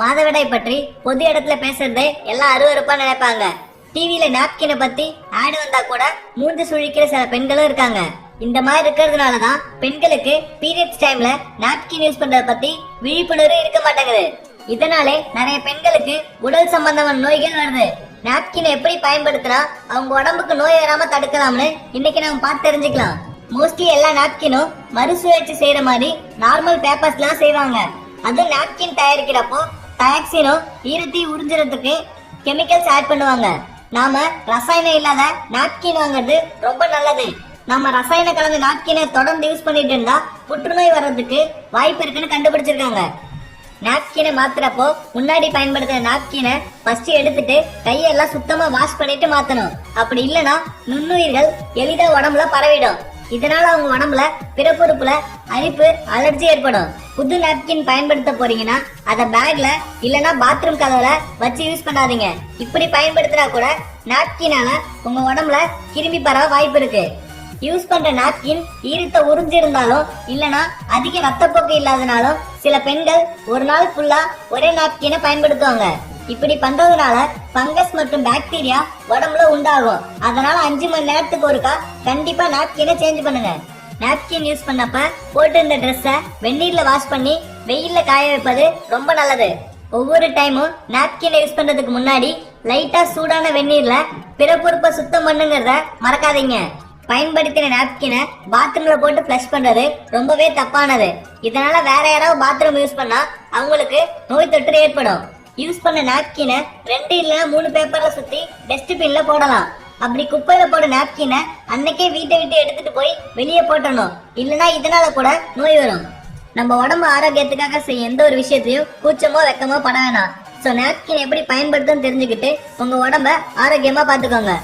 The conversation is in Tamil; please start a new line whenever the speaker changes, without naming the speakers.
மாதவிடாய் பற்றி பொது இடத்துல பேசுறதே எல்லாம் அருவறுப்பா நினைப்பாங்க. டிவியில நாப்கினை பத்தி ஆடு வந்தா கூட மூஞ்சி சுழிக்கிற சில பெண்களும் இருக்காங்க. இந்த மாதிரி இருக்கிறதுனால தான் பெண்களுக்கு பீரியட்ஸ் டைம்ல நாப்கின் யூஸ் பண்றத பத்தி விழிப்புணர்வு இருக்க மாட்டேங்குது. இதனாலே நிறைய பெண்களுக்கு உடல் சம்பந்தமான நோய்கள் வருது. நாப்கினை எப்படி பயன்படுத்தினா அவங்க உடம்புக்கு நோய் வராம தடுக்கலாம்னு இன்னைக்கு நம்ம பார்த்து தெரிஞ்சுக்கலாம். மோஸ்ட்லி எல்லா நாப்கினும் மறுசுழற்சி செய்யற மாதிரி நார்மல் பேப்பர்ஸ்லாம் செய்வாங்க. அதுவும் நாப்கின் தயாரிக்கிறப்போ டயாக்சினும் ஈரத்தையும் உறிஞ்சுறதுக்கு கெமிக்கல்ஸ் ஆட் பண்ணுவாங்க. நாம ரசாயனம் இல்லாத நாப்கின் வாங்குறது ரொம்ப நல்லது. நம்ம ரசாயன கலந்த நாப்கினை தொடர்ந்து யூஸ் பண்ணிட்டு இருந்தா புற்றுநோய் வர்றதுக்கு வாய்ப்பு இருக்குன்னு கண்டுபிடிச்சிருக்காங்க. நாப்கினை மாத்துறப்போ முன்னாடி பயன்படுத்துற நாப்கினை ஃபர்ஸ்ட் எடுத்துட்டு கையெல்லாம் சுத்தமா வாஷ் பண்ணிட்டு மாத்தணும். அப்படி இல்லைன்னா நுண்ணுயிர்கள் எளிதா உடம்புல பரவிடும். இதனால அவங்க உடம்புல பிறப்புறுப்புல அரிப்பு அலர்ஜி ஏற்படும். புது நாப்கின் பயன்படுத்த போறீங்கன்னா அதை பேக்ல இல்லனா பாத்ரூம் கதவுல வச்சு யூஸ் பண்ணாதீங்க. இப்படி பயன்படுத்தினா கூட நாப்கினால உங்க உடம்புல கிருமி பரவ வாய்ப்பு இருக்கு. யூஸ் பண்ற நாப்கின் ஈரத்தை உறிஞ்சிருந்தாலும் இல்லனா அதிக ரத்தப்போக்கு இல்லாதனாலும் சில பெண்கள் ஒரு நாள் ஃபுல்லா ஒரே நாப்கினை பயன்படுத்துவாங்க. இப்படி பண்றதுனால ஃபங்கஸ் மற்றும் பாக்டீரியா உடம்புல உண்டாகும். அதனால அஞ்சு மணி நேரத்துக்கு ஒருக்கா கண்டிப்பா நாப்கினை சேஞ்ச் பண்ணுங்க. நாப்கின் யூஸ் பண்ணப்ப போட்டிருந்த ட்ரெஸ்ஸை வெந்நீர்ல வாஷ் பண்ணி வெயில்ல காய வைப்பது ரொம்ப நல்லது. ஒவ்வொரு டைமும் நாப்கினை யூஸ் பண்றதுக்கு முன்னாடி லைட்டா சூடான வெந்நீர்ல பிறப்புறுப்பை சுத்தம் பண்ணுங்கிறத மறக்காதீங்க. பயன்படுத்தின நாப்கினை பாத்ரூம்ல போட்டு ஃப்ளஷ் பண்றது ரொம்பவே தப்பானது. இதனால வேற யாராவது பாத்ரூம் யூஸ் பண்ணா அவங்களுக்கு நோய் தொற்று ஏற்படும். யூஸ் பண்ண நாப்கினை ரெண்டு இல்லைன்னா மூணு பேப்பர்ல சுத்தி டஸ்ட்பின்ல போடலாம். அப்படி குப்பையில போட நாப்கினை அன்னைக்கே வீட்டை விட்டு எடுத்துட்டு போய் வெளியே போட்டணும். இல்லைன்னா இதனால கூட நோய் வரும். நம்ம உடம்பு ஆரோக்கியத்துக்காக செய்ய எந்த ஒரு விஷயத்தையும் கூச்சமோ வெக்கமோ பண்ண வேணாம். ஸோ நாப்கின் எப்படி பயன்படுத்துன்னு தெரிஞ்சுக்கிட்டு உங்க உடம்ப ஆரோக்கியமா பாத்துக்கோங்க